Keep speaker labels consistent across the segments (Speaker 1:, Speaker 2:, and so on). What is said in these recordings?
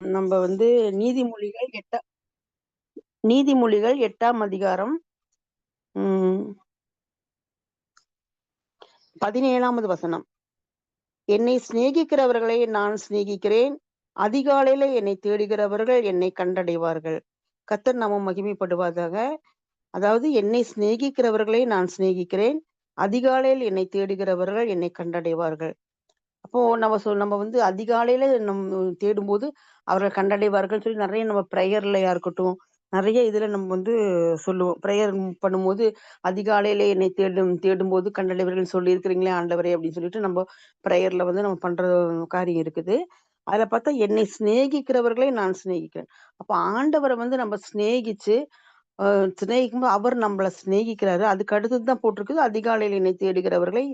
Speaker 1: நம்ம வந்து நீதிமொழிகள் எட்டா நீதிமொழிகள் எட்டாம் அதிகாரம் உம் பதினேழாவது வசனம். என்னை சிநேகிக்கிறவர்களை நான் சிநேகிக்கிறேன். அதிகாலையில என்னை தேடுகிறவர்கள் என்னை கண்டடைவார்கள். கத்தர் நாம மகிமைப்படுவதாக அதாவது என்னை சிநேகிக்கிறவர்களை நான் சிநேகிக்கிறேன். அதிகாலையில் என்னை தேடுகிறவர்கள் என்னை கண்டடைவார்கள். அப்போ நம்ம சொல் நம்ம வந்து அதிகாலையில நம் தேடும்போது அவர்கள் கண்டடைவார்கள் சொல்லி நிறைய நம்ம ப்ரேயர்லையா இருக்கட்டும் நிறைய இதுல நம்ம வந்து சொல்லுவோம். ப்ரேயர் பண்ணும்போது அதிகாலையில என்னை தேடும் தேடும் போது கண்டடைவர்கள் சொல்லி இருக்கிறீங்களே ஆண்டவரே அப்படின்னு சொல்லிட்டு நம்ம ப்ரேயர்ல வந்து நம்ம பண்ற காரியம் இருக்குது. அதுல பார்த்தா என்னை சிநேகிக்கிறவர்களை நான் சிநேகிக்கிறேன். அப்ப ஆண்டவரை வந்து நம்ம சிநேகிச்சு அஹ் சிநேகிக்கும்போது அவர் நம்மளை சிநேகிக்கிறாரு. அதுக்கு அடுத்ததுதான் போட்டிருக்குது. அதிகாலையில் என்னை தேடுகிறவர்களை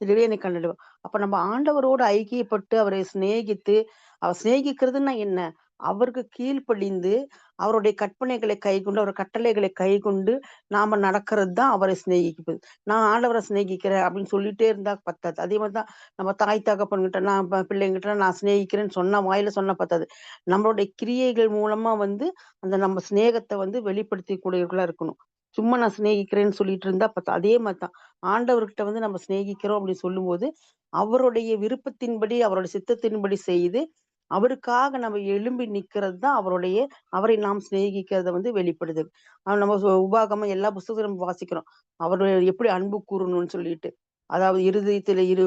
Speaker 1: இதுவே என்னை கண்டுடுவோம் அப்ப நம்ம ஆண்டவரோடு ஐக்கியப்பட்டு அவரை சிநேகித்து அவர் சிநேகிக்கிறதுன்னா என்ன? அவருக்கு கீழ்ப்படிந்து அவருடைய கற்பனைகளை கைகொண்டு அவர் கட்டளைகளை கை கொண்டு நாம நடக்கிறது தான் அவரை சிநேகிப்பது நான் ஆண்டவரை சிநேகிக்கிறேன் அப்படின்னு சொல்லிட்டே இருந்தா பத்தாது. அதே மாதிரிதான் நம்ம தாய் தகப்பன்கிட்ட நான் பிள்ளைங்கிட்ட நான் சிநேகிக்கிறேன்னு சொன்ன வாயில சொன்ன பத்தாது. நம்மளுடைய கிரியைகள் மூலமா வந்து அந்த நம்ம சிநேகத்தை வந்து வெளிப்படுத்தி கூடியவர்களா இருக்கணும். சும்மா நான் சிநேகிக்கிறேன்னு சொல்லிட்டு இருந்தா பார்த்தா அதே மாதிரிதான். ஆண்டவர்கிட்ட வந்து நம்ம சிநேகிக்கிறோம் அப்படின்னு சொல்லும்போது அவருடைய விருப்பத்தின்படி அவருடைய சித்தத்தின்படி செய்து அவருக்காக நம்ம எழும்பி நிக்கிறது தான் அவருடைய அவரை நாம் சிநேகிக்கிறத வந்து வெளிப்படுது. நம்ம உபாகமா எல்லா புஸ்தகத்தையும் நம்ம வாசிக்கிறோம். அவர் எப்படி அன்பு கூறணும்னு சொல்லிட்டு. அதாவது இருதயத்தில் இரு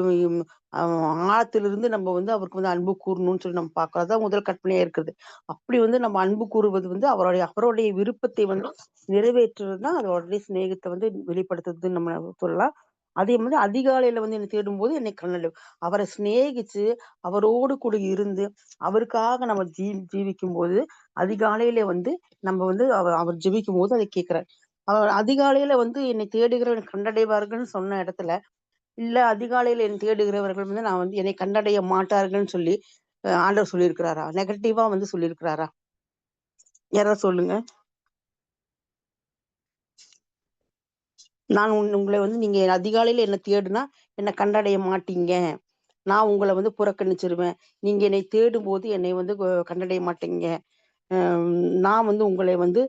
Speaker 1: ஆழத்திலிருந்து நம்ம வந்து அவருக்கு வந்து அன்பு கூறணும்னு சொல்லி நம்ம பார்க்கறதுதான் முதல் கற்பனையா இருக்குது அப்படி வந்து நம்ம அன்பு கூறுவது வந்து அவருடைய அவருடைய விருப்பத்தை வந்து நிறைவேற்றுறது தான் அதோடைய சிநேகத்தை வந்து வெளிப்படுத்துறதுன்னு நம்ம சொல்லலாம். அதே மாதிரி அதிகாலையில வந்து என்னை தேடும் போது என்னை கண்ணல் அவரை சிநேகிச்சு அவரோடு கூட இருந்து அவருக்காக நம்ம ஜீ ஜீவிக்கும் போது அதிகாலையில வந்து நம்ம வந்து அவர் அவர் ஜீவிக்கும் போது அதை கேட்கிறார். அவர் அதிகாலையில வந்து என்னை தேடுகிறவன் கண்டடைவார்கள்னு சொன்ன இடத்துல இல்ல அதிகாலையில என் தேடுகிறவர்கள் வந்து நான் வந்து என்னை கண்டடைய மாட்டார்கள்னு சொல்லி ஆண்டவர் சொல்லியிருக்கிறாரா? நெகட்டிவா வந்து சொல்லியிருக்கிறாரா? யாராவது சொல்லுங்க. நான் உங்களை வந்து நீங்க அதிகாலையில என்ன தேடுனா என்னை கண்டடைய மாட்டீங்க. நான் உங்களை வந்து புறக்கணிச்சிருவேன். நீங்க என்னை தேடும் போது என்னை வந்து கண்டடைய மாட்டீங்க. நான் வந்து உங்களை வந்து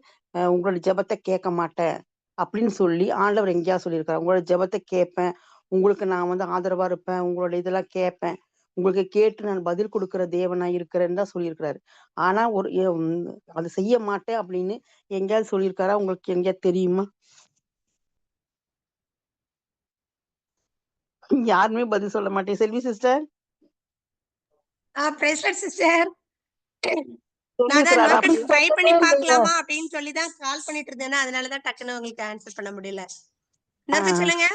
Speaker 1: உங்களோட ஜபத்தை கேட்க மாட்டேன். அப்படின்னு சொல்லி ஆண்டவர் எங்கேயா சொல்லியிருக்காரு உங்களோட ஜபத்தை கேட்பேன். உங்களுக்கு நான் வந்து ஆதரவா இருப்பேன். உங்களோட இதெல்லாம் கேட்பேன். உங்களுக்கு கேட்டு நான் பதில் கொடுக்குற தேவனா இருக்கிறேன்னு தான் சொல்லியிருக்கிறாரு. ஆனா ஒரு அது செய்ய மாட்டேன் அப்படின்னு எங்கேயாவது சொல்லியிருக்காரா? உங்களுக்கு எங்கேயாவது தெரியுமா? யாருமே பதில் சொல்ல மாட்டேன். செல்வி சிஸ்டர்
Speaker 2: சிஸ்டர் ட்ரை பண்ணி பார்க்கலாமா அப்படின்னு சொல்லி தான் கால் பண்ணிட்டு இருந்தேன் அதனாலதான் டக்குன்னு உங்களுக்கு ஆன்சர் பண்ண முடியல. சொல்லுங்க?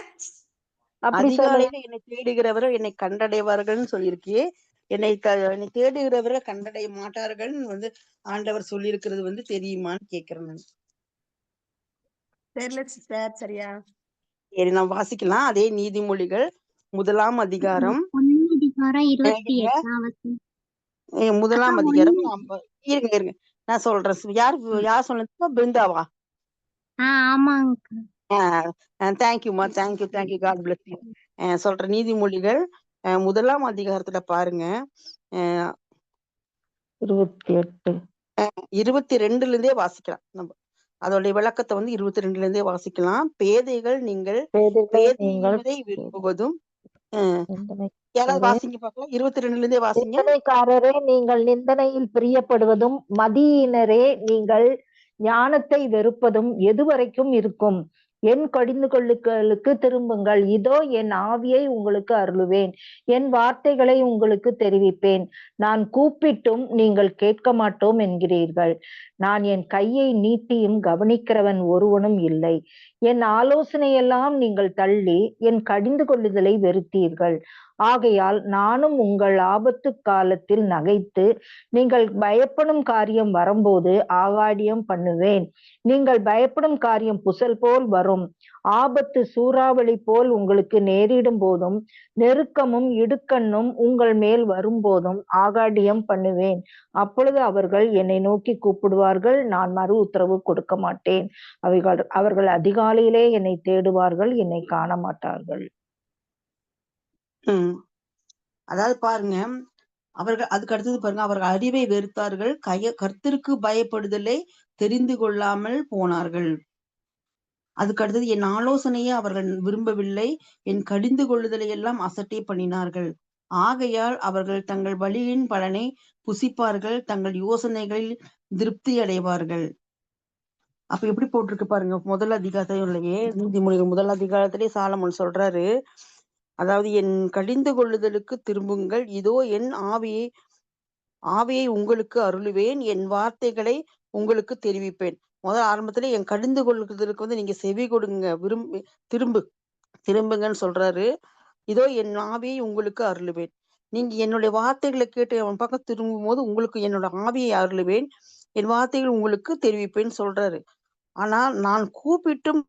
Speaker 1: அதிகாலையில என்னை தேடுகிறவர்கள் என்னை கண்டடைவார்கள்னு சொல்லியிருக்கியே என்னை என்னை தேடுகிறவர்கள் கண்டடைய மாட்டார்கள் வந்து ஆண்டவர் சொல்லியிருக்கிறது வந்து தெரியுமான்னு கேக்குறேன்
Speaker 2: தெரியல சிஸ்டர். சரியா?
Speaker 1: சரி நான் வாசிக்கலாம். அதே நீதிமொழிகள் முதலாம் அதிகாரம். முதலாம் அதிகாரம் இருங்க இருங்க. நான் சொல்றேன். யார் யார் சொன்னது? பிருந்தாவா? தேங்க்யூமா thank you thank you God bless you சொல்ற நீதிமொழிகள் முதலாம் அதிகாரத்துல பாருங்க. இருபத்தி எட்டு. இருபத்தி ரெண்டுல இருந்தே வாசிக்கலாம் நம்ம. அதோடைய விளக்கத்தை வந்து இருபத்தி ரெண்டுல இருந்தே வாசிக்கலாம். பேதைகள் நீங்கள் பேதைகளை விரும்புவதும் யாராவது வாசிங்க பாக்கலாம் இருபத்தி ரெண்டுல இருந்தே வாசிங்க
Speaker 3: நீங்கள் நிந்தனையில் பிரியப்படுவதும் மதியினரே நீங்கள் ஞானத்தை வெறுப்பதும் எதுவரைக்கும் இருக்கும். என் கடிந்து கொள்ளுக்களுக்கு திரும்புங்கள். இதோ என் ஆவியை உங்களுக்கு அருளுவேன். என் வார்த்தைகளை உங்களுக்கு தெரிவிப்பேன். நான் கூப்பிட்டும் நீங்கள் கேட்க மாட்டோம் என்கிறீர்கள். நான் என் கையை நீட்டியும் கவனிக்கிறவன் ஒருவனும் இல்லை. என் ஆலோசனையெல்லாம் நீங்கள் தள்ளி என் கடிந்து கொள்ளுதலை வெறுத்தீர்கள். ஆகையால் நானும் உங்கள் ஆபத்து காலத்தில் நகைத்து நீங்கள் பயப்படும் காரியம் வரும்போது ஆகாடியம் பண்ணுவேன். நீங்கள் பயப்படும் காரியம் புசல் போல் வரும். ஆபத்து சூறாவளி போல் உங்களுக்கு நேரிடும் போதும். நெருக்கமும் இடுக்கண்ணும் உங்கள் மேல் வரும்போதும் ஆகாடியம் பண்ணுவேன். அப்பொழுது அவர்கள் என்னை நோக்கி கூப்பிடுவார்கள். நான் மறு உத்தரவு கொடுக்க மாட்டேன். அவைகள் அவர்கள் அதிகாலையிலே என்னை தேடுவார்கள். என்னை காண மாட்டார்கள்.
Speaker 1: அதாவது பாருங்க அவர்கள் அதுக்கு அடுத்தது பாருங்க அவர்கள் அறிவை வெறுத்தார்கள் கைய கர்த்தருக்கு பயப்படுதலை தெரிந்து கொள்ளாமல் போனார்கள். அதுக்கு அடுத்தது என் ஆலோசனையை அவர்கள் விரும்பவில்லை என் கடிந்து கொள்ளுதலை எல்லாம் அசட்டை பண்ணினார்கள். ஆகையால் அவர்கள் தங்கள் வழியின் பலனை புசிப்பார்கள் தங்கள் யோசனைகளில் திருப்தி அடைவார்கள். அப்ப எப்படி போட்டிருக்கு பாருங்க முதல் அதிகாரத்திலேயே நீதிமொழிகள் முதல் அதிகாரத்திலே சாலமன் சொல்றாரு அதாவது என் கடிந்து கொள்ளுதலுக்கு திரும்புங்கள். இதோ என் ஆவியை ஆவியை உங்களுக்கு அருளுவேன். என் வார்த்தைகளை உங்களுக்கு தெரிவிப்பேன். முதல் ஆரம்பத்துல என் கடிந்து கொள்ளுதலுக்கு வந்து நீங்க செவி கொடுங்க. விரும்பி திரும்பு திரும்புங்கன்னு சொல்றாரு. இதோ என் ஆவியை உங்களுக்கு அருளுவேன். நீங்க என்னுடைய வார்த்தைகளை கேட்டு அவன் பக்கம் திரும்பும் போது உங்களுக்கு என்னோட ஆவியை அருளுவேன். என் வார்த்தைகள் உங்களுக்கு தெரிவிப்பேன்னு சொல்றாரு. ஆனால் நான் கூப்பிட்டும்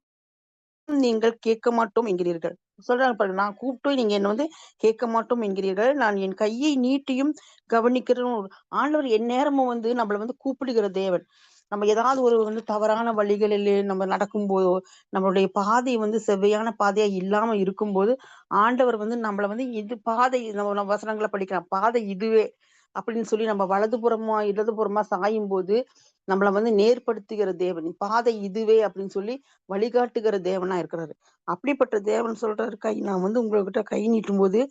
Speaker 1: நீங்கள் கேட்க மாட்டோம் என்கிறீர்கள். சொல்றாங்க பாருங்க நான் கூப்பிட்டு நீங்க என்ன வந்து கேட்க மாட்டோம் என்கிறீர்கள். நான் என் கையை நீட்டியும் கவனிக்கிறோம் ஆண்டவர் எந்நேரமும் வந்து நம்மள வந்து கூப்பிடுகிற தேவன். நம்ம ஏதாவது ஒரு வந்து தவறான வழிகளில் நம்ம நடக்கும்போதோ நம்மளுடைய பாதை வந்து செவ்வையான பாதையா இல்லாம இருக்கும்போது ஆண்டவர் வந்து நம்மள வந்து இது பாதை நம்ம நம்ம வசனங்களை படிக்கலாம். பாதை இதுவே அப்படின்னு சொல்லி நம்ம வலதுபுறமா இடதுபுறமா சாயும் போது நம்மள வந்து நேர்படுத்துகிற தேவன். பாதை இதுவே அப்படின்னு சொல்லி வழிகாட்டுகிற தேவனா இருக்கிறாரு. அப்படிப்பட்ட தேவன் சொல்றாரு கை நான் வந்து உங்ககிட்ட கை நீட்டும் போது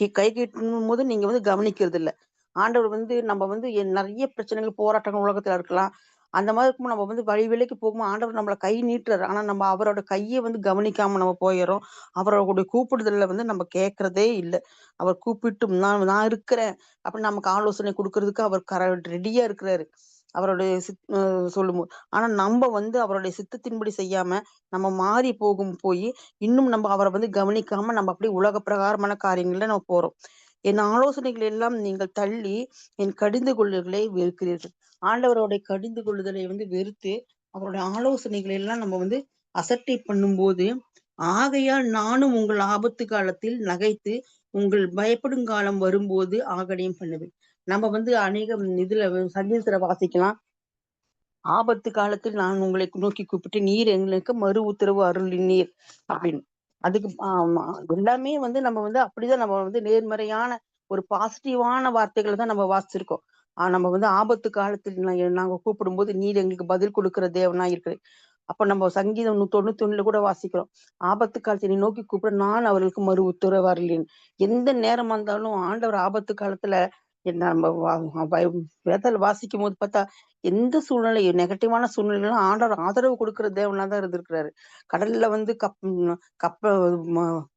Speaker 1: கை- நீட்டும் போது நீங்க வந்து கவனிக்கிறது இல்ல ஆண்டவர் வந்து நம்ம வந்து நிறைய பிரச்சனைகள் போராட்டங்கள் உலகத்துல இருக்கலாம். அந்த மாதிரி இருக்கும்போது நம்ம வந்து வழி விலைக்கு போகும்போது ஆண்டவர் நம்மளை கை நீட்டுறாரு. ஆனா நம்ம அவரோட கையை வந்து கவனிக்காம நம்ம போயிடறோம். அவரோட கூப்பிடுதலில் வந்து நம்ம கேட்கறதே இல்லை. அவர் கூப்பிட்டு நான் நான் இருக்கிறேன். அப்படின்னு நமக்கு ஆலோசனை கொடுக்கறதுக்கு அவர் கர ரெடியா இருக்கிறாரு. அவருடைய சித் சொல்லும்போது. ஆனா நம்ம வந்து அவருடைய சித்தத்தின்படி செய்யாம நம்ம மாறி போகும் போய் இன்னும் நம்ம அவரை வந்து கவனிக்காம நம்ம அப்படியே உலக பிரகாரமான காரியங்கள்ல நம்ம போறோம். என் ஆலோசனைகள் எல்லாம் நீங்கள் தள்ளி என் கடிந்து கொள்ளுகளை வெறுக்கிறீர்கள். ஆண்டவரோட கடிந்து கொள்ளுதலை வந்து வெறுத்து அவருடைய ஆலோசனைகளை எல்லாம் நம்ம வந்து அசட்டை பண்ணும்போது ஆகையால் நானும் உங்கள் ஆபத்து காலத்தில் நகைத்து உங்கள் பயப்படும் காலம் வரும்போது ஆகடியம் பண்ணுவேன். நம்ம வந்து அநேக இதுல சங்கீதத்துல வாசிக்கலாம். ஆபத்து காலத்தில் நான் உங்களை நோக்கி கூப்பிட்டு நீர் எங்களுக்கு மறு உத்தரவு அருளினீர் அப்படின்னு. அதுக்கு எல்லாமே வந்து நம்ம வந்து அப்படிதான் நம்ம வந்து நேர்மறையான ஒரு பாசிட்டிவான வார்த்தைகளை தான் நம்ம வாசிச்சிருக்கோம். நம்ம வந்து ஆபத்து காலத்தில் நாங்க கூப்பிடும்போது நீர் எங்களுக்கு பதில் கொடுக்கிற தேவனா இருக்கிற அப்ப நம்ம சங்கீதம் தொண்ணூத்தி ஒண்ணுல கூட வாசிக்கிறோம். ஆபத்து காலத்தை நீ நோக்கி கூப்பிட நான் அவர்களுக்கு மறு உத்தரவு வரலேன் எந்த நேரமா இருந்தாலும் ஆண்டவர் ஆபத்து காலத்துல என்ன நம்ம வா- வாசிக்கும் போது பார்த்தா எந்த சூழ்நிலையும் நெகட்டிவான சூழ்நிலைகளும் ஆண்டவர் ஆதரவு கொடுக்கிற தேவனா தான் இருந்திருக்கிறாரு. கடல்ல வந்து கப் கப்ப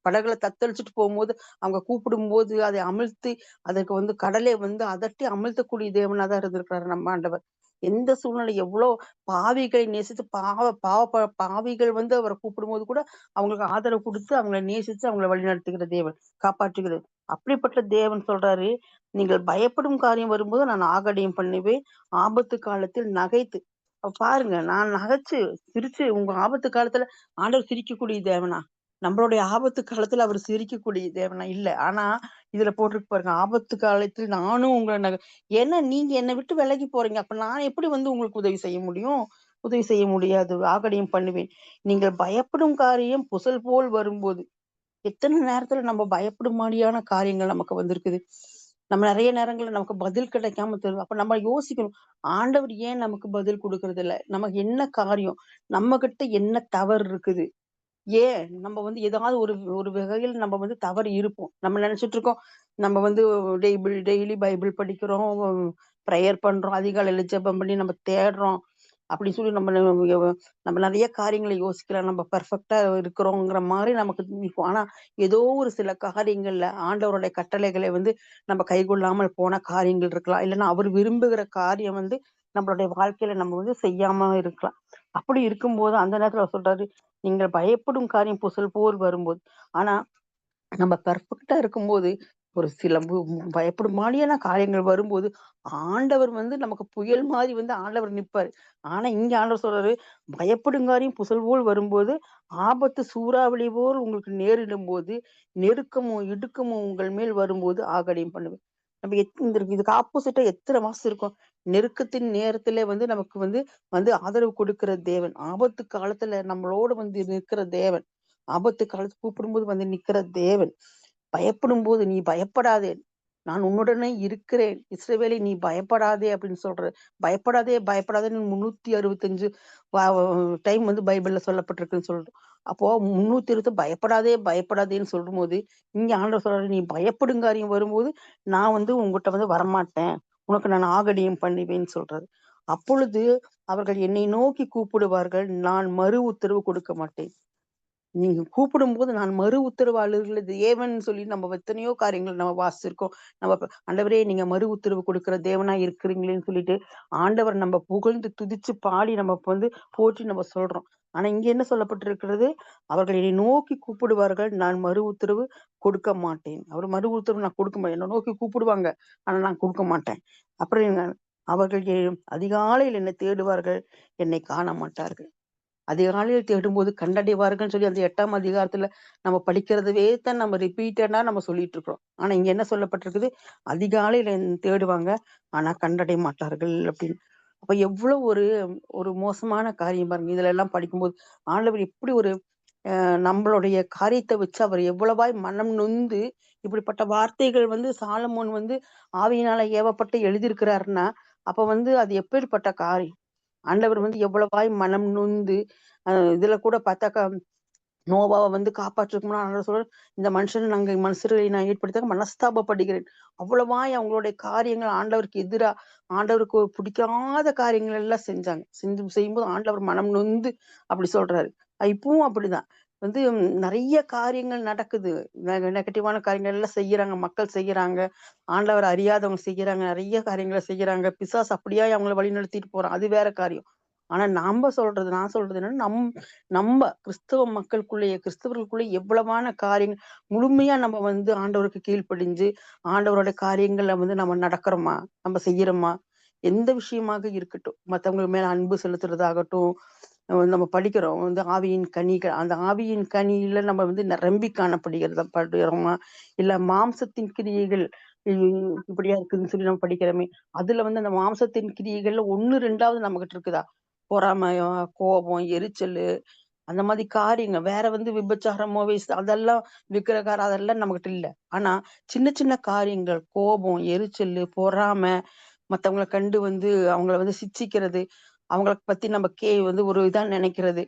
Speaker 1: படகுல தத்தளிச்சுட்டு போகும்போது அவங்க கூப்பிடும் போது அதை அமிழ்த்தி அதற்கு வந்து கடலை வந்து அதட்டி அமிழ்த்தக்கூடிய தேவனா தான் இருந்திருக்கிறாரு நம்ம ஆண்டவர். எந்த சூழ்நிலை எவ்வளோ பாவிகளை நேசித்து பாவ பாவ பாவிகள் வந்து அவரை கூப்பிடும்போது கூட அவங்களுக்கு ஆதரவு கொடுத்து அவங்களை நேசித்து அவங்களை வழிநடத்துகிற தேவன் காப்பாற்றுகிறது. அப்படிப்பட்ட தேவன் சொல்றாரு நீங்கள் பயப்படும் காரியம் வரும்போது நான் ஆகடியம் பண்ணுவேன். ஆபத்து காலத்தில் நகைத்து. பாருங்க நான் நகைச்சு சிரிச்சு உங்க ஆபத்து காலத்துல ஆண்டவர் சிரிக்கக்கூடிய தேவனா? நம்மளுடைய ஆபத்து காலத்துல அவர் சிரிக்கக்கூடிய தேவனா? இல்ல. ஆனா இதுல போட்டிருக்கு பாருங்க ஆபத்து காலத்தில் நானும் உங்களை நகை ஏன்னா நீங்க என்னை விட்டு விலகி போறீங்க. அப்ப நான் எப்படி வந்து உங்களுக்கு உதவி செய்ய முடியும்? உதவி செய்ய முடியாது. ஆகடியும் பண்ணுவேன். நீங்கள் பயப்படும் காரியம் புசல் போல் வரும்போது. எத்தனை நேரத்துல நம்ம பயப்படும்படியான காரியங்கள் நமக்கு வந்திருக்குது. நம்ம நிறைய நேரங்கள்ல நமக்கு பதில் கிடைக்காம தரும் அப்ப நம்ம யோசிக்கணும் ஆண்டவர் ஏன் நமக்கு பதில் கொடுக்கறது இல்ல நமக்கு என்ன காரியம்? நம்ம கிட்ட என்ன தவறு இருக்குது? ஏன்? நம்ம வந்து ஏதாவது ஒரு ஒரு வகையில் நம்ம வந்து தவறு இருப்போம். நம்ம நினைச்சிட்டு இருக்கோம். நம்ம வந்து டெய்பிள் டெய்லி பைபிள் படிக்கிறோம். ப்ரேயர் பண்றோம். அதிகாலையில ஜெபம் பண்ணி நம்ம தேடுறோம். அப்படின்னு சொல்லி நம்ம நம்ம நிறைய காரியங்களை யோசிக்கலாம் நம்ம பர்ஃபெக்டா இருக்கிறோங்கிற மாதிரி நமக்கு இருக்கும் ஆனா ஏதோ ஒரு சில காரியங்கள்ல ஆண்டவருடைய கட்டளைகளை வந்து நம்ம கைகொள்ளாமல் போன காரியங்கள் இருக்கலாம். இல்லைன்னா அவர் விரும்புகிற காரியம் வந்து நம்மளுடைய வாழ்க்கையில நம்ம வந்து செய்யாம இருக்கலாம். அப்படி இருக்கும்போது அந்த நேரத்துல சொல்றாரு நீங்கள் பயப்படும் காரியம் புசல் போர் வரும்போது. ஆனா நம்ம பெர்ஃபெக்டா இருக்கும்போது ஒரு சில பயப்படும் மாதிரியான காரியங்கள் வரும்போது ஆண்டவர் வந்து நமக்கு புயல் மாதிரி வந்து ஆண்டவர் நிற்பாரு ஆனா இங்க ஆண்டவர் சொல்றாரு பயப்படும் காரியம் புசல் போல் வரும்போது ஆபத்து சூறாவளி போல் உங்களுக்கு நேரிடும் போது நெருக்கமும் இடுக்கமும் உங்கள் மேல் வரும்போது ஆகடியம் பண்ணுவேன். நம்ம எத்~ இந்த இதுக்கு ஆப்போசிட்டா எத்தனை மாசம் இருக்கும்? நெருக்கத்தின் நேரத்துல வந்து நமக்கு வந்து வந்து ஆதரவு கொடுக்கிற தேவன். ஆபத்து காலத்துல நம்மளோட வந்து நிற்கிற தேவன். ஆபத்து காலத்து கூப்பிடும்போது வந்து நிக்கிற தேவன். பயப்படும் போது நீ பயப்படாதே. நான் உன்னுடனே இருக்கிறேன். இஸ்ரேவேலை நீ பயப்படாதே அப்படின்னு சொல்ற பயப்படாதே பயப்படாதேன்னு முன்னூத்தி அறுபத்தஞ்சு டைம் வந்து பைபிள்ல சொல்லப்பட்டிருக்குன்னு சொல்றோம் அப்போ முன்னூத்தி இருபது பயப்படாதே பயப்படாதேன்னு சொல்லும் போது இங்க ஆண்டவர் சொல்றாரு நீ பயப்படுங்காரியம் வரும்போது நான் வந்து உங்ககிட்ட வந்து வரமாட்டேன். உனக்கு நான் ஆகடியம் பண்ணுவேன்னு சொல்றாரு. அப்பொழுது அவர்கள் என்னை நோக்கி கூப்பிடுவார்கள் நான் மறு உத்தரவு கொடுக்க மாட்டேன். நீங்க கூப்பிடும்போது நான் மறு உத்தரவு அழுகிறது ஏவன் சொல்லி நம்ம எத்தனையோ காரியங்கள் நம்ம வாசிச்சிருக்கோம். நம்ம ஆண்டவரே நீங்க மறு உத்தரவு கொடுக்கிற தேவனா இருக்கிறீங்களேன்னு சொல்லிட்டு ஆண்டவர் நம்ம புகழ்ந்து துதிச்சு பாடி நம்ம வந்து போற்றி நம்ம சொல்றோம். ஆனா இங்க என்ன சொல்லப்பட்டிருக்கிறது? அவர்கள் என்னை நோக்கி கூப்பிடுவார்கள் நான் மறு உத்தரவு கொடுக்க மாட்டேன். அவர் மறு உத்தரவு நான் கொடுக்க மாட்டேன். என்னை நோக்கி கூப்பிடுவாங்க ஆனா நான் கொடுக்க மாட்டேன். அப்புறம் என்ன? அவர்கள் அதிகாலையில் என்னை தேடுவார்கள் என்னை காண மாட்டார்கள். அதிகாலையில் தேடும்போது கண்டடைவார்கள் சொல்லி அந்த எட்டாம் அதிகாரத்துல நம்ம படிக்கிறதவே தான் நம்ம ரிப்பீட்டடா நம்ம சொல்லிட்டு இருக்கிறோம் ஆனா இங்க என்ன சொல்லப்பட்டிருக்குது? அதிகாலையில தேடுவாங்க. ஆனா கண்டடைய மாட்டார்கள் அப்படின்னு. அப்ப எவ்வளவு ஒரு ஒரு மோசமான காரியம் பாருங்க. இதுல எல்லாம் படிக்கும்போது ஆண்டவர் எப்படி ஒரு நம்மளுடைய காரியத்தை வச்சு அவர் எவ்வளவாய் மனம் நொந்து இப்படிப்பட்ட வார்த்தைகள் வந்து சாலமோன் வந்து ஆவியினால ஏவப்பட்டு எழுதியிருக்கிறாருன்னா அப்ப வந்து அது எப்பேற்பட்ட காரியம்? ஆண்டவர் வந்து எவ்வளவாய் மனம் நொந்து இதுல கூட பார்த்தாக்கா நோவாவை வந்து காப்பாற்றுக்கணும்னா ஆண்டவர் சொல்ற இந்த மனுஷன் நாங்க மனுஷர்களை நான் ஏற்படுத்த மனஸ்தாபப்படுகிறேன். அவ்வளவாய் அவங்களுடைய காரியங்கள் ஆண்டவருக்கு எதிரா ஆண்டவருக்கு பிடிக்காத காரியங்கள் எல்லாம் செஞ்சாங்க. செஞ்சு செய்யும்போது ஆண்டவர் மனம் நொந்து அப்படி சொல்றாரு. இப்பவும் அப்படிதான். வந்து நிறைய காரியங்கள் நடக்குது. நெகட்டிவான காரியங்கள் எல்லாம் செய்யறாங்க. மக்கள் செய்யறாங்க. ஆண்டவர் அறியாதவங்க செய்யறாங்க. நிறைய காரியங்களை செய்யறாங்க. பிசாஸ் அப்படியே அவங்கள வழி நடத்திட்டு போறான். அது வேற காரியம். ஆனா நாம சொல்றது நான் சொல்றது என்னன்னா நம் நம்ம கிறிஸ்தவ மக்களுக்குள்ளேயே கிறிஸ்தவர்களுக்குள்ளே எவ்வளவான காரியங்கள் முழுமையா நம்ம வந்து ஆண்டவருக்கு கீழ்ப்படிஞ்சு ஆண்டவரோட காரியங்கள்ல வந்து நம்ம நடக்கிறோமா? நம்ம செய்யறோமா? எந்த விஷயமாக இருக்கட்டும். மத்தவங்க மேல அன்பு செலுத்துறதாகட்டும். நம்ம படிக்கிறோம். வந்து ஆவியின் கனிகள் அந்த ஆவியின் கனியில நம்ம வந்து நிரம்பி காணப்படுகிறத படுகிறோமா? இல்ல மாம்சத்தின் கிரியைகள் இப்படியா இருக்குதுன்னு சொல்லி நம்ம படிக்கிறோமே அதுல வந்து அந்த மாம்சத்தின் கிரியைகள்ல ஒண்ணு ரெண்டாவது நம்ம கிட்ட இருக்குதா? பொறாமையம் கோபம் எரிச்சல் அந்த மாதிரி காரியங்கள் வேற வந்து விபச்சாரமோ மோவிஸ் அதெல்லாம் விக்கிரகாரம் அதெல்லாம் நம்மகிட்ட இல்ல. ஆனா சின்ன சின்ன காரியங்கள் கோபம் எரிச்சல் பொறாமை மத்தவங்களை கண்டு வந்து அவங்கள வந்து சிச்சிக்கிறது அவங்கள பத்தி நம்ம கே வந்து ஒரு இதா நினைக்கிறது.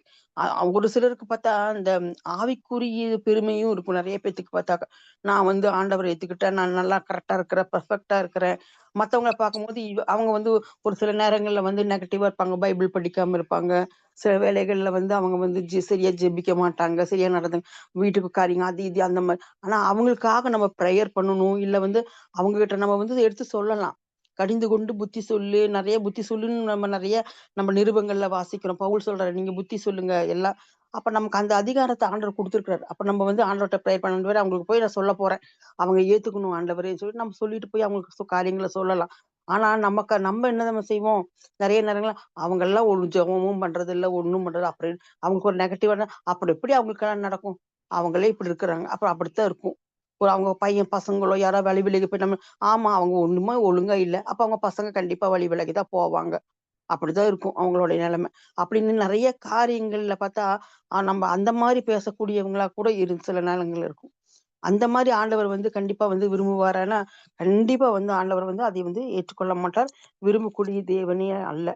Speaker 1: ஒரு சிலருக்கு பார்த்தா அந்த ஆவிக்குரிய பெருமையும் இருக்கும். நிறைய பேத்துக்கு பார்த்தாக்க நான் வந்து ஆண்டவரை ஏத்துக்கிட்டேன். நான் நல்லா கரெக்டா இருக்கிறேன் பர்ஃபெக்டா இருக்கிறேன். மற்றவங்களை பார்க்கும்போது அவங்க வந்து ஒரு சில நேரங்கள்ல வந்து நெகட்டிவா இருப்பாங்க பைபிள் படிக்காம இருப்பாங்க. சில வேலைகள்ல வந்து அவங்க வந்து ஜி சரியா ஜெபிக்க மாட்டாங்க சரியா நடந்து வீட்டுக்கு காரியங்க அது இது அந்த மாதிரி. ஆனா அவங்களுக்காக நம்ம ப்ரேயர் பண்ணணும். இல்ல வந்து அவங்க கிட்ட நம்ம வந்து எடுத்து சொல்லலாம். கடிந்து கொண்டு புத்தி சொல்லு நிறைய புத்தி சொல்லுன்னு நம்ம நிறைய நம்ம நிருபங்கள்ல வாசிக்கிறோம். பவுல் சொல்றாரு நீங்க புத்தி சொல்லுங்க எல்லாம் அப்ப நமக்கு அந்த அதிகாரத்தை ஆண்டவர் கொடுத்துருக்காரு அப்ப நம்ம வந்து ஆண்டவர்கிட்ட ப்ரேயர் பண்ண அவங்களுக்கு போய் நான் சொல்ல போறேன். அவங்க ஏத்துக்கணும் ஆண்டவரேன்னு சொல்லி நம்ம சொல்லிட்டு போய் அவங்களுக்கு காரியங்களை சொல்லலாம். ஆனா நமக்கு நம்ம என்ன நம்ம செய்வோம்? நிறைய நேரங்கள்ல அவங்க எல்லாம் ஒரு ஜெபமும் பண்றது இல்ல ஒண்ணும் பண்றது அப்படின்னு அவங்களுக்கு ஒரு நெகட்டிவான அப்படி எப்படி அவங்களுக்கு நடக்கும்? அவங்களே இப்படி இருக்கிறாங்க. அப்புறம் அப்படித்தான் இருக்கும். ஒரு அவங்க பையன் பசங்களோ யாரோ வழி விலகி போய் நம்ம ஆமா அவங்க ஒண்ணுமே ஒழுங்கா இல்ல. அப்ப அவங்க பசங்க கண்டிப்பா வழி விலகிதான் போவாங்க. அப்படிதான் இருக்கும் அவங்களுடைய நிலைமை. அப்படின்னு நிறைய காரியங்கள்ல பார்த்தா நம்ம அந்த மாதிரி பேசக்கூடியவங்களா கூட இரு சில நிலங்கள் இருக்கும். அந்த மாதிரி ஆண்டவர் வந்து கண்டிப்பா வந்து விரும்புவாரானா கண்டிப்பா வந்து ஆண்டவர் வந்து அதை வந்து ஏற்றுக்கொள்ள மாட்டார். விரும்பக்கூடிய தேவனே அல்ல.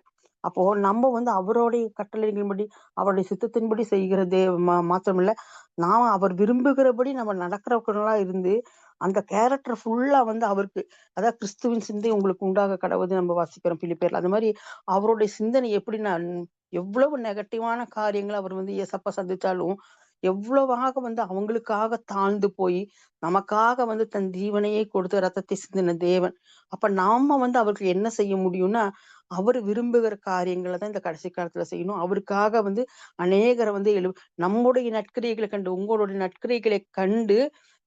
Speaker 1: அப்போ நம்ம வந்து அவருடைய கட்டளைகளின்படி அவருடைய சித்தத்தின்படி செய்கிற தே மா- மாத்திரமில்ல. நாம அவர் விரும்புகிறபடி நம்ம நடக்கிறவர்களா இருந்து அந்த கேரக்டர் ஃபுல்லா வந்து அவருக்கு அதாவது கிறிஸ்துவின் சிந்தை உங்களுக்கு உண்டாக கடவுது நம்ம வாசிக்கிறோம் பிலிப்பேர்ல. அந்த மாதிரி அவருடைய சிந்தனை எப்படி நான் எவ்வளவு நெகட்டிவான காரியங்களை அவர் வந்து ஏசப்பா சந்திச்சாலும் எவ்வளவாக வந்து அவங்களுக்காக தாழ்ந்து போய் நமக்காக வந்து தன் ஜீவனையே கொடுத்து ரத்தத்தை சிந்தின தேவன். அப்ப நாம வந்து அவருக்கு என்ன செய்ய முடியும்னா அவர் விரும்புகிற காரியங்களை தான் இந்த கடைசி காலத்துல செய்யணும். அவருக்காக வந்து அநேகரை வந்து எழு நம்முடைய நற்கிரியைகளை கண்டு உங்களுடைய நற்கிரியைகளை கண்டு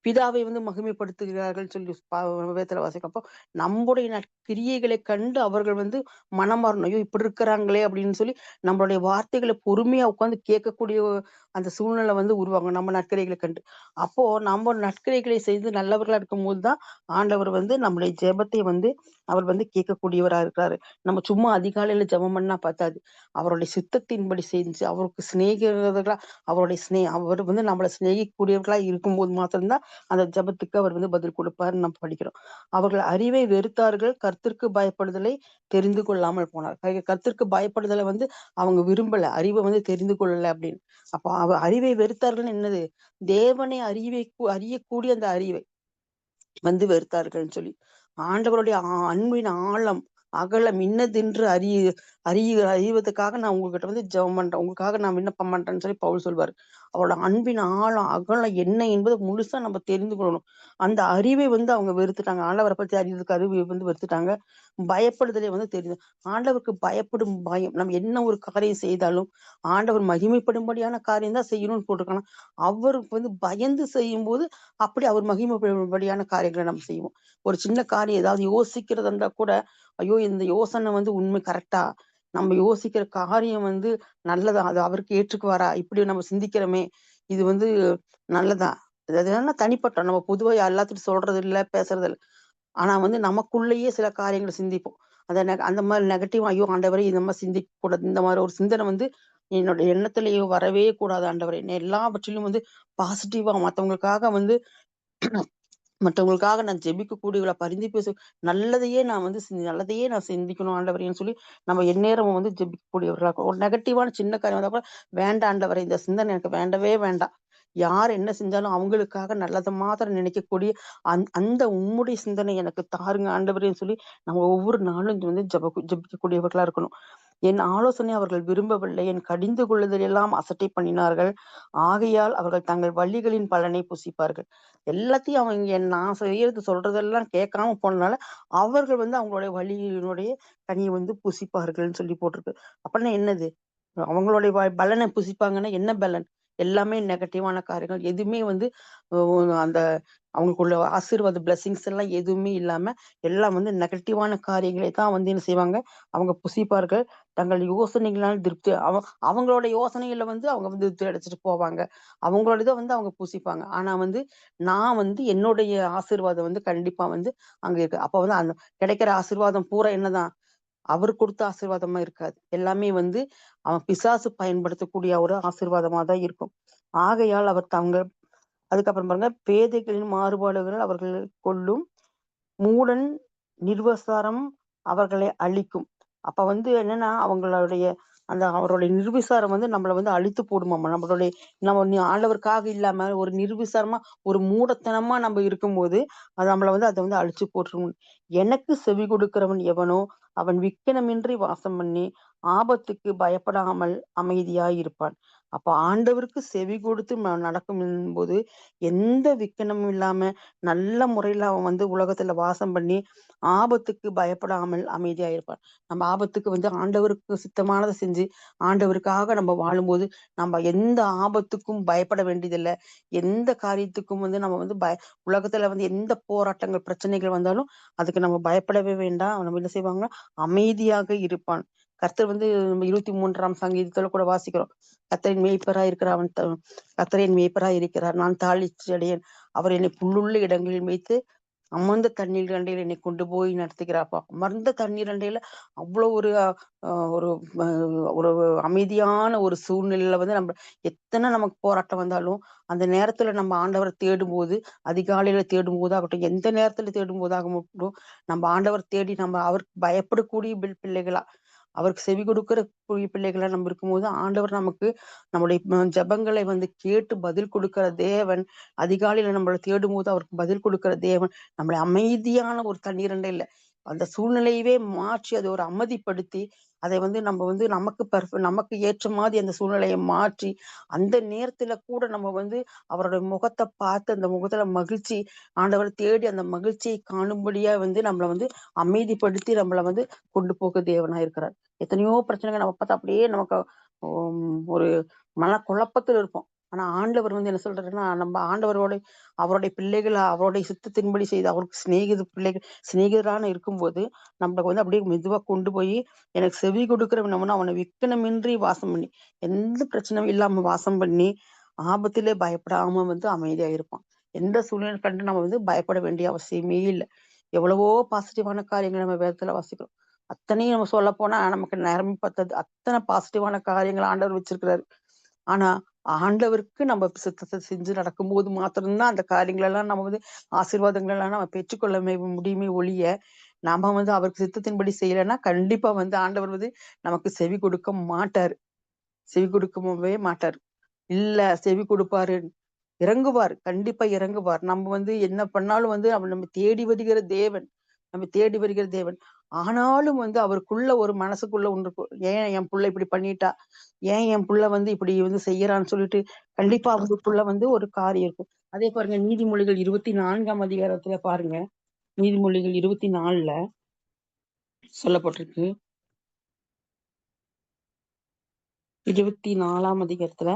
Speaker 1: பிதாவை வந்து மகிமைப்படுத்துகிறார்கள் சொல்லி பா- வேதத்துல வாசிக்கப்போ நம்முடைய நற்கிரியைகளை கண்டு அவர்கள் வந்து மனம் மாறணும். ஐயோ இப்படி இருக்கிறாங்களே அப்படின்னு சொல்லி நம்மளுடைய வார்த்தைகளை பொறுமையா உட்காந்து கேட்கக்கூடிய அந்த சூழ்நிலை வந்து உருவாங்க நம்ம நற்கிரைகளை கண்டு. அப்போ நம்ம நற்கிரைகளை செய்து நல்லவர்களா இருக்கும் போதுதான் ஆண்டவர் வந்து நம்முடைய ஜெபத்தை வந்து அவர் வந்து கேட்கக்கூடியவரா இருக்கிறாரு. நம்ம சும்மா அதிகாலையில ஜெபம் பண்ணா பார்த்தாது அவருடைய சித்தத்தின்படி செஞ்சு அவருக்கு சிநேகிதர்களா அவருடைய ஸ்னே அவர் வந்து நம்மளை சிநேகிக்கூடியவர்களா இருக்கும்போது மாத்திரம்தான் அந்த ஜெபத்துக்கு அவர் வந்து பதில் கொடுப்பாருன்னு நம்ம படிக்கிறோம். அவர்கள் அறிவை வெறுத்தார்கள் கர்த்தருக்கு பயப்படுதலை தெரிந்து கொள்ளாமல் போனார். கருத்திற்கு பயப்படுதலை வந்து அவங்க விரும்பல அறிவை வந்து தெரிந்து கொள்ளல அப்படின்னு. அப்ப அவ அறிவை வெறுத்தார்கள் என்னது? தேவனை அறிவை அறியக்கூடிய அந்த அறிவை வந்து வெறுத்தார்கள்னு சொல்லி. ஆண்டவருடைய அன்பின் ஆழம் அகலம் இன்னதென்று அறிய அறிய அறிவதற்காக நான் உங்ககிட்ட வந்து ஜெபம் பண்றேன். உங்களுக்காக நான் விண்ணப்பம் பண்றேன்னு சொல்லி பவுல் சொல்வாரு. அவரோட அன்பின் ஆழம் அகலம் என்ன என்பது முழுசா நம்ம தெரிந்து கொள்ளணும். அந்த அறிவை வந்து அவங்க வெறுத்துட்டாங்க. ஆண்டவரை பத்தி அறிவதற்கு அறிவை வந்து வெறுத்துட்டாங்க. பயப்படுதலே வந்து தெரியுது. ஆண்டவருக்கு பயப்படும் பயம். நம்ம என்ன ஒரு காரியம் செய்தாலும் ஆண்டவர் மகிமைப்படும்படியான காரியம் தான் செய்யணும்னு போட்டிருக்காங்க. அவருக்கு வந்து பயந்து செய்யும் போது அப்படி அவர் மகிமைப்படும்படியான காரியங்களை நம்ம செய்வோம். ஒரு சின்ன காரியம் ஏதாவது யோசிக்கிறதா கூட ஐயோ இந்த யோசனை வந்து உண்மை கரெக்டா நம்ம யோசிக்கிற காரியம் வந்து நல்லதா? அது அவருக்கு ஏற்றுக்குவாரா? இப்படி நம்ம சிந்திக்கிறோமே இது வந்து நல்லதா? அது என்னன்னா தனிப்பட்ட நம்ம பொதுவாக எல்லாத்துக்கும் சொல்றது இல்ல பேசுறது இல்லை ஆனா வந்து நமக்குள்ளேயே சில காரியங்களை சிந்திப்போம். அந்த அந்த மாதிரி நெகட்டிவ் ஐயோ ஆண்டவரை இந்த மாதிரி சிந்திக்க கூடாது இந்த மாதிரி ஒரு சிந்தனை வந்து என்னோட எண்ணத்திலேயோ வரவே கூடாது ஆண்டவரை. எல்லாவற்றிலும் வந்து பாசிட்டிவா மற்றவங்களுக்காக வந்து மற்றவங்களுக்காக நான் ஜெபிக்க கூடியவளை பரிந்து பேச நல்லதையே நான் வந்து நல்லதையே நான் சிந்திக்கணும் ஆண்டவரேன்னு சொல்லி நம்ம எந்நேரமும் வந்து ஜெபிக்கக்கூடியவர்களா இருக்கணும். ஒரு நெகட்டிவான சின்ன காரியம் வந்தா கூட வேண்டாம் ஆண்டவரை இந்த சிந்தனை எனக்கு வேண்டவே வேண்டாம் யார் என்ன செஞ்சாலும் அவங்களுக்காக நல்லதை மாத்திரம் நினைக்கக்கூடிய அந் அந்த உம்முடைய சிந்தனை எனக்கு தாருங்க ஆண்டவரேன்னு சொல்லி நம்ம ஒவ்வொரு நாளும் வந்து ஜெப ஜபிக்கக்கூடியவர்களா இருக்கணும் என் ஆலோசனை அவர்கள் விரும்பவில்லை. என் கடிந்து கொள்ளுதல் எல்லாம் அசட்டை பண்ணினார்கள். ஆகையால் அவர்கள் தங்கள் வழிகளின் பலனை புசிப்பார்கள். எல்லாத்தையும் அவங்க என் நான் செய்யறது சொல்றதெல்லாம் கேட்காம போனதுனால அவர்கள் வந்து அவங்களுடைய வழியினுடைய கனியை வந்து புசிப்பார்கள்னு சொல்லி போட்டிருக்கு. அப்படின்னா என்னது? அவங்களுடைய பலனை புசிப்பாங்கன்னா என்ன பலன்? எல்லாமே நெகட்டிவான காரியங்கள். எதுவுமே வந்து அந்த அவங்களுக்குள்ள ஆசீர்வாத பிளெஸிங்ஸ் எல்லாம் எதுவுமே இல்லாம எல்லாம் வந்து நெகட்டிவான காரியங்களை தான் வந்து என்ன செய்வாங்க? அவங்க புசிப்பார்கள். தங்கள் யோசனைகளால் திருப்தி அவ அவங்களோட யோசனைகளை வந்து அவங்க வந்து திருப்தி அடைச்சிட்டு போவாங்க. அவங்களோட இதை வந்து அவங்க பூசிப்பாங்க. ஆனா வந்து நான் வந்து என்னுடைய ஆசீர்வாதம் வந்து கண்டிப்பா வந்து அங்க இருக்கு. அப்ப வந்து அந்த கிடைக்கிற ஆசீர்வாதம் பூரா என்னதான்? அவர் கொடுத்த ஆசீர்வாதமா இருக்காது. எல்லாமே வந்து அவன் பிசாசு பயன்படுத்தக்கூடிய ஒரு ஆசீர்வாதமா தான் இருக்கும். ஆகையால் அவர் தங்கள் அதுக்கப்புறம் பாருங்க பேதைகளின் மாறுபாடுகள் அவர்கள் கொள்ளும் மூடன் நிர்வசாரம் அவர்களை அழிக்கும். அப்ப வந்து என்னன்னா அவங்களுடைய அந்த அவருடைய நிர்விசாரம் வந்து நம்மளை வந்து அழித்து போடுமாமா. நம்மளுடைய நம்ம ஆண்டவருக்காக இல்லாம ஒரு நிர்விசாரமா ஒரு மூடத்தனமா நம்ம இருக்கும்போது அது நம்மளை வந்து அதை வந்து அழிச்சு போட்டுருவோம் எனக்கு செவி கொடுக்கிறவன் எவனோ அவன் விக்கனமின்றி வாசம் பண்ணி ஆபத்துக்கு பயப்படாமல் அமைதியாய் இருப்பான். அப்ப ஆண்டவருக்கு செவி கொடுத்து நடக்கும் போது எந்த விக்கனமும் இல்லாம நல்ல முறையில அவன் வந்து உலகத்துல வாசம் பண்ணி ஆபத்துக்கு பயப்படாமல் அமைதியா இருப்பான். நம்ம ஆபத்துக்கு வந்து ஆண்டவருக்கு சித்தமானதை செஞ்சு ஆண்டவருக்காக நம்ம வாழும்போது நம்ம எந்த ஆபத்துக்கும் பயப்பட வேண்டியதில்லை. எந்த காரியத்துக்கும் வந்து நம்ம வந்து பய உலகத்துல வந்து எந்த போராட்டங்கள் பிரச்சனைகள் வந்தாலும் அதுக்கு நம்ம பயப்படவே வேண்டாம். நம்ம என்ன செய்வாங்கன்னா அமைதியாக இருப்பான். கர்த்தர் வந்து நம்ம இருபத்தி மூன்றாம் சங்கீதத்துல கூட வாசிக்கிறோம். கத்தரின் மேய்ப்பராய் இருக்கிறார் அவன் கத்தரின் மேய்ப்பராய் இருக்கிறார். நான் தாளிச்சு அடையேன் அவர் என்னை புல்லுள்ள இடங்களில் மேய்த்து அமர்ந்த தண்ணீர் அண்டையில என்னை கொண்டு போய் நடத்துகிறாப்பா அமர்ந்த தண்ணீர் அண்டையில அவ்வளோ ஒரு ஒரு ஒரு அமைதியான ஒரு சூழ்நிலையில வந்து நம்ம எத்தனை நமக்கு போராட்டம் வந்தாலும் அந்த நேரத்துல நம்ம ஆண்டவரை தேடும் போது அதிகாலையில தேடும் போதாகட்டும் எந்த நேரத்துல தேடும் போதாகட்டும் நம்ம ஆண்டவர் தேடி நம்ம அவருக்கு பயப்படக்கூடிய பிள்ளைகளா அவருக்கு செவி கொடுக்கிற குழி பிள்ளைகளா நம்ம இருக்கும்போது ஆண்டவர் நமக்கு நம்முடைய ஜபங்களை ஜெபங்களை வந்து கேட்டு பதில் கொடுக்கிற தேவன். அதிகாலையில நம்மளை தேடும் போது அவருக்கு பதில் கொடுக்கிற தேவன். நம்மளை அமைதியான ஒரு தண்ணீரண்டை இல்லை. அந்த சூழ்நிலையவே மாற்றி அதை ஒரு அமைதிப்படுத்தி அதை வந்து நம்ம வந்து நமக்கு பர்ஃப நமக்கு ஏற்ற மாதிரி அந்த சூழ்நிலையை மாற்றி அந்த நேரத்துல கூட நம்ம வந்து அவரோட முகத்தை பார்த்து அந்த முகத்துல மகிழ்ச்சி ஆண்டவரை தேடி அந்த மகிழ்ச்சியை காணும்படியா வந்து நம்மளை வந்து அமைதிப்படுத்தி நம்மளை வந்து கொண்டு போக தேவனா இருக்கிறார். எத்தனையோ பிரச்சனைகள் நம்ம பார்த்தா அப்படியே நமக்கு ஒரு மன குழப்பத்தில் இருப்போம். ஆனா ஆண்டவர் வந்து என்ன சொல்றாருன்னா நம்ம ஆண்டவரோட அவருடைய பிள்ளைகள் அவருடைய சித்தத்தின்படி செய்து அவருக்கு சிநேகித பிள்ளைகள் சிநேகிதரான இருக்கும்போது நம்மளுக்கு வந்து அப்படியே மெதுவா கொண்டு போய் எனக்கு செவி கொடுக்கிறவன் அவனை விக்கணமின்றி வாசம் பண்ணி எந்த பிரச்சனையும் இல்லாம வாசம் பண்ணி ஆபத்திலே பயப்படாம வந்து அமைதியா இருப்பான். எந்த சூழ்நிலை கண்டு நம்ம வந்து பயப்பட வேண்டிய அவசியமே இல்லை. எவ்வளவோ பாசிட்டிவான காரியங்கள் நம்ம வேதத்துல வாசிக்கிறோம். அத்தனையும் நம்ம சொல்ல போனா நமக்கு நிரம்பி பார்த்தது அத்தனை பாசிட்டிவான காரியங்கள் ஆண்டவர் வச்சிருக்கிறாரு. ஆனா ஆண்டவருக்கு நம்ம சித்தத்தை செஞ்சு நடக்கும்போது மாத்திரம்தான் அந்த காரியங்கள் எல்லாம் நம்ம வந்து ஆசீர்வாதங்கள் எல்லாம் நம்ம பெற்றுக்கொள்ள முடியுமே ஒழிய நாம வந்து அவருக்கு சித்தத்தின்படி செய்யலைன்னா கண்டிப்பா வந்து ஆண்டவர் வந்து நமக்கு செவி கொடுக்க மாட்டார். செவி கொடுக்கவே மாட்டார். இல்ல செவி கொடுப்பாரு. இறங்குவார். கண்டிப்பா இறங்குவார். நம்ம வந்து என்ன பண்ணாலும் வந்து அவர் நம்ம தேடி வருகிற தேவன் நம்ம தேடி வருகிற தேவன். ஆனாலும் வந்து அவருக்குள்ள ஒரு மனசுக்குள்ள ஒன்று ஏன் என் புள்ள இப்படி பண்ணிட்டா? ஏன் என் புள்ள வந்து இப்படி வந்து செய்யறான்னு சொல்லிட்டு கண்டிப்பா அவங்களுக்குள்ள வந்து ஒரு காரியம் இருக்கும். அதே பாருங்க நீதிமொழிகள் இருபத்தி நான்காம் அதிகாரத்துல பாருங்க. நீதிமொழிகள் இருபத்தி நாலுல சொல்லப்பட்டிருக்கு. இருபத்தி நாலாம் அதிகாரத்துல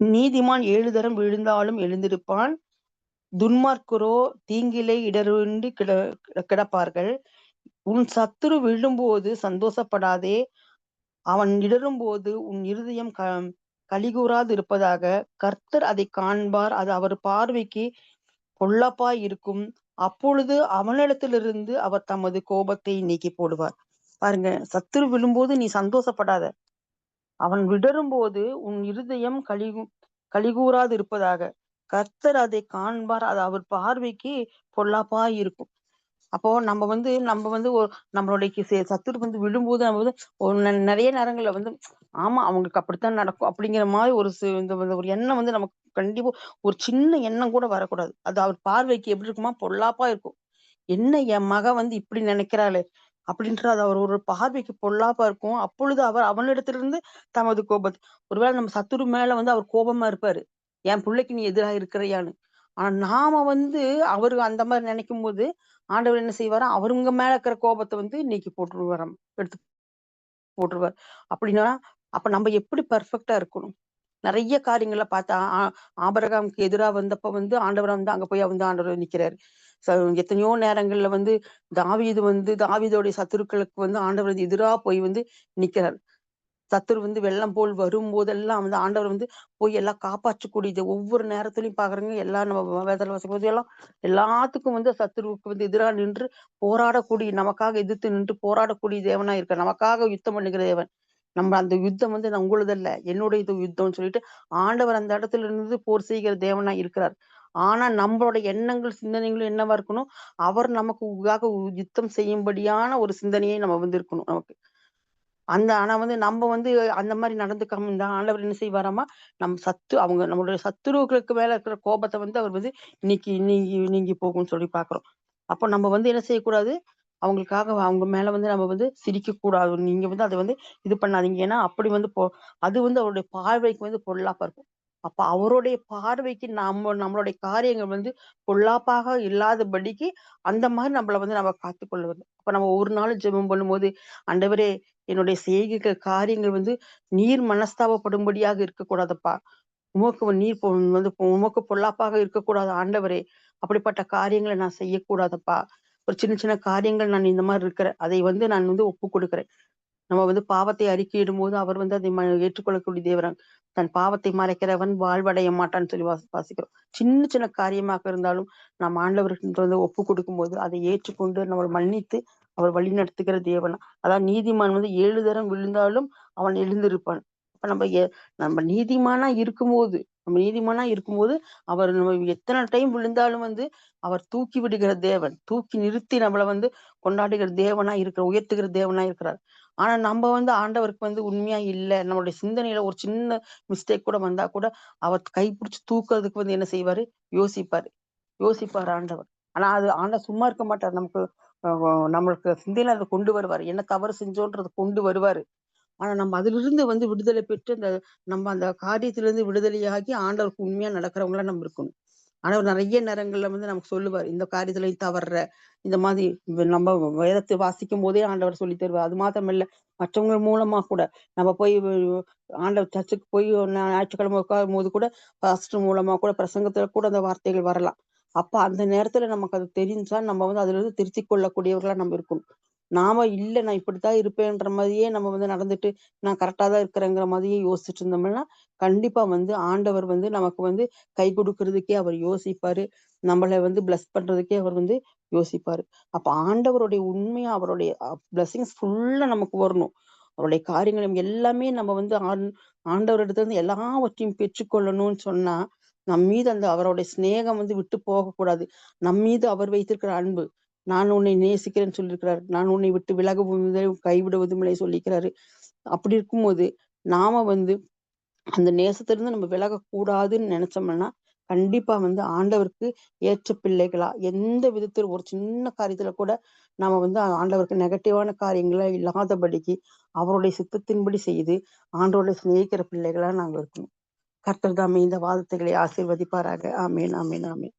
Speaker 1: நீதிமான் ஏழு தரம் விழுந்தாலும் எழுந்திருப்பான். துன்மார்க்கரோ தீங்கிலே இடருண்டு கிட கிடப்பார்கள். உன் சத்துரு விழும்போது சந்தோஷப்படாதே. அவன் இடரும் போது உன் இருதயம் க கலிகூறாது இருப்பதாக கர்த்தர் அதை காண்பார். அது அவர் பார்வைக்கு பொல்லப்பாய் இருக்கும். அப்பொழுது அவனிடத்திலிருந்து அவர் தமது கோபத்தை நீக்கி போடுவார். பாருங்க சத்துரு விழும்போது நீ சந்தோஷப்படாத. அவன் விடரும்போது உன் இருதயம் கலிகு கழிகூறாது இருப்பதாக கர்த்தர் அதை காண்பார் அது அவர் பார்வைக்கு பொல்லாப்பா இருக்கும் அப்போ நம்ம வந்து நம்ம வந்து நம்மளுடைய சத்துரு வந்து விழும்போது நம்ம வந்து நிறைய நேரங்கள்ல வந்து ஆமா அவங்களுக்கு அப்படித்தான் நடக்கும். அப்படிங்கிற மாதிரி ஒரு இந்த இந்த ஒரு எண்ணம் வந்து நமக்கு கண்டிப்பா ஒரு சின்ன எண்ணம் கூட வரக்கூடாது. அது அவர் பார்வைக்கு எப்படி இருக்குமா பொல்லாப்பா இருக்கும் என்ன என் மக வந்து இப்படி நினைக்கிறாளே? அப்படின்றது அது அவர் ஒரு பார்வைக்கு பொல்லாப்பா இருக்கும். அப்பொழுது அவர் அவனிடத்திலிருந்து தமது கோபத்தை ஒருவேளை நம்ம சத்துரு மேல வந்து அவர் கோபமா இருப்பாரு. என் பிள்ளைக்கு நீ எதிராக இருக்கிறையான்னு. ஆனா நாம வந்து அவரு அந்த மாதிரி நினைக்கும் போது ஆண்டவர் என்ன செய்வாரா? அவருங்க மேல இருக்கிற கோபத்தை வந்து நீக்கி போட்டுருவாராம் எடுத்து போட்டுருவார். அப்படின்னா அப்ப நம்ம எப்படி பர்ஃபெக்டா இருக்கணும்? நிறைய காரியங்களை பார்த்தா ஆ- எதிராக எதிரா வந்தப்ப வந்து ஆண்டவர் வந்து அங்க போய் வந்து ஆண்டவர் நிக்கிறாரு. ச- எத்தனையோ நேரங்கள்ல வந்து தாவீது வந்து தாவீதோடைய சத்துருக்களுக்கு வந்து ஆண்டவர் எதிரா போய் வந்து நிக்கிறார். சத்துரு வந்து வெள்ளம் போல் வரும்போதெல்லாம் வந்து ஆண்டவர் வந்து போய் எல்லாம் காப்பாற்றக்கூடியது. ஒவ்வொரு நேரத்துலயும் பாக்குறங்க எல்லாம் நம்ம வேதல வாசிக்கும் போது எல்லாம் எல்லாத்துக்கும் வந்து சத்துருவுக்கு வந்து எதிராக நின்று போராடக்கூடிய நமக்காக எதிர்த்து நின்று போராடக்கூடிய தேவனா இருக்க நமக்காக யுத்தம் பண்ணுகிற தேவன். நம்ம அந்த யுத்தம் வந்து நான் உங்களுதல்ல என்னுடைய இது யுத்தம்னு சொல்லிட்டு ஆண்டவர் அந்த இடத்துல இருந்து போர் செய்கிற தேவனா இருக்கிறார். ஆனா நம்மளோட எண்ணங்கள் சிந்தனைகளும் என்னவா இருக்கணும்? அவர் நமக்கு உகாக யுத்தம் செய்யும்படியான ஒரு சிந்தனையை நம்ம வந்து இருக்கணும் நமக்கு. அந்த ஆனா வந்து நம்ம வந்து அந்த மாதிரி நடந்துக்காம இந்த ஆண்டவர் என்ன செய்வாராமா நம்ம சத்து அவங்க நம்மளுடைய சத்துருக்களுக்கு மேல இருக்கிற கோபத்தை வந்து அவர் வந்து இன்னைக்கு நீங்கி நீங்கி போகும்னு சொல்லி பாக்குறோம் அப்போ நம்ம வந்து என்ன செய்யக்கூடாது? அவங்களுக்காக அவங்க மேல வந்து நம்ம வந்து சிரிக்க கூடாது நீங்க வந்து அதை வந்து இது பண்ணாதீங்க. ஏன்னா அப்படி வந்து போ அது வந்து அவருடைய பார்வைக்கு வந்து பொருளாப்பா இருக்கும். அப்ப அவருடைய பார்வைக்கு நம்ம நம்மளுடைய காரியங்கள் வந்து பொல்லாப்பாக இல்லாதபடிக்கு அந்த மாதிரி நம்மள வந்து நம்ம காத்துக்கொள்வது அப்ப நம்ம ஒரு நாள் ஜெபம் பண்ணும்போது ஆண்டவரே என்னுடைய செய்கைகள் காரியங்கள் வந்து நீர் மனஸ்தாபப்படும்படியாக இருக்கக்கூடாதப்பா. உமக்கு நீர் பொ- வந்து உமக்கு பொல்லாப்பாக இருக்கக்கூடாது ஆண்டவரே. அப்படிப்பட்ட காரியங்களை நான் செய்யக்கூடாதப்பா. ஒரு சின்ன சின்ன காரியங்கள் நான் இந்த மாதிரி இருக்கிறேன். அதை வந்து நான் வந்து ஒப்பு கொடுக்குறேன். நம்ம வந்து பாவத்தை அறிக்கையிடும் போது அவர் வந்து அதை ஏற்றுக்கொள்ளக்கூடிய தேவரன் தன் பாவத்தை மறைக்கிறவன் வாழ்வடைய மாட்டான்னு சொல்லி வாசி வாசிக்கிறோம். சின்ன சின்ன காரியமாக இருந்தாலும் நாம் ஆண்டவர்கள் வந்து ஒப்பு கொடுக்கும்போது அதை ஏற்றுக்கொண்டு நம்ம மன்னித்து அவர் வழி நடத்துகிற தேவன். அதான் நீதிமான் வந்து ஏழு தரம் விழுந்தாலும் அவன் எழுந்திருப்பான். அப்ப நம்ம நம்ம நீதிமானா இருக்கும்போது நம்ம நீதிமானா இருக்கும்போது அவர் நம்ம எத்தனை டைம் விழுந்தாலும் வந்து அவர் தூக்கி விடுகிற தேவன் தூக்கி நிறுத்தி நம்மளை வந்து கொண்டாடுகிற தேவனா இருக்கிற உயர்த்துகிற தேவனா இருக்கிறார். ஆனா நம்ம வந்து ஆண்டவருக்கு வந்து உண்மையா இல்ல. நம்மளுடைய சிந்தனையில ஒரு சின்ன மிஸ்டேக் கூட வந்தா கூட அவர் கைப்பிடிச்சு தூக்குறதுக்கு வந்து என்ன செய்வாரு? யோசிப்பாரு. யோசிப்பாரு ஆண்டவர். ஆனா அது ஆண்டவர் சும்மா இருக்க மாட்டார். நமக்கு நம்மளுக்கு சிந்தையில அதை கொண்டு வருவாரு. என்ன தவறு செஞ்சோன்றது கொண்டு வருவாரு. ஆனா நம்ம அதிலிருந்து வந்து விடுதலை பெற்று அந்த நம்ம அந்த காரியத்திலிருந்து விடுதலையாகி ஆண்டவருக்கு உண்மையா நடக்கிறவங்களா நம்ம இருக்கணும். ஆண்டவர் நிறைய நேரங்கள்ல வந்து நமக்கு சொல்லுவார் இந்த காரியத்துல தவற தவறுற இந்த மாதிரி நம்ம வேதத்தை வாசிக்கும் போதே ஆண்டவர் சொல்லி தருவார். அது மாத்திரம் இல்ல மற்றவங்க மூலமா கூட நம்ம போய் ஆண்டவர் சர்ச்சுக்கு போய் ஞாயிற்றுக்கிழமை உட்காரும் போது கூட பாஸ்டர் மூலமா கூட பிரசங்கத்துல கூட அந்த வார்த்தைகள் வரலாம். அப்ப அந்த நேரத்துல நமக்கு அது தெரிஞ்சா நம்ம வந்து அதுல இருந்து திருத்திக் கொள்ளக்கூடியவர்களா நம்ம இருக்கணும். நாம இல்ல நான் இப்படித்தான் இருப்பேன்ற மாதிரியே நம்ம வந்து நடந்துட்டு நான் கரெக்டா தான் இருக்கிறேங்கிற மாதிரியே யோசிச்சுட்டு இருந்தோம்னா கண்டிப்பா வந்து ஆண்டவர் வந்து நமக்கு வந்து கை கொடுக்கறதுக்கே அவர் யோசிப்பாரு. நம்மளை வந்து பிளஸ் பண்றதுக்கே அவர் வந்து யோசிப்பாரு. அப்ப ஆண்டவருடைய உண்மையா அவருடைய பிளஸ்ஸிங்ஸ் ஃபுல்லா நமக்கு வரணும். அவருடைய காரியங்கள் எல்லாமே நம்ம வந்து ஆண்- ஆண்டவரிடத்துல இருந்து எல்லாவற்றையும் பெற்றுக்கொள்ளணும்னு சொன்னா நம் மீது அந்த அவருடைய சிநேகம் வந்து விட்டு போகக்கூடாது. நம் மீது அவர் வைத்திருக்கிற அன்பு நான் உன்னை நேசிக்கிறேன்னு சொல்லியிருக்கிறாரு. நான் உன்னை விட்டு விலகவும் இல்லை, கைவிடுவதும் இல்லை சொல்லிக்கிறாரு அப்படி இருக்கும்போது நாம வந்து அந்த நேசத்திலிருந்து நம்ம விலகக்கூடாதுன்னு நினைச்சோம்னா கண்டிப்பா வந்து ஆண்டவருக்கு ஏற்ற பிள்ளைகளா எந்த விதத்தில் ஒரு சின்ன காரியத்துல கூட நாம வந்து ஆண்டவருக்கு நெகட்டிவான காரியங்களை இல்லாதபடிக்கு அவருடைய சித்தத்தின்படி செய்து ஆண்டவருடைய சிநேகிக்கிற பிள்ளைகளா நாங்கள் இருக்கணும். கர்த்தர் தாமே இந்த வாதத்தைகளை ஆசீர்வதிப்பாராக. ஆமேன் ஆமேன் ஆமேன்.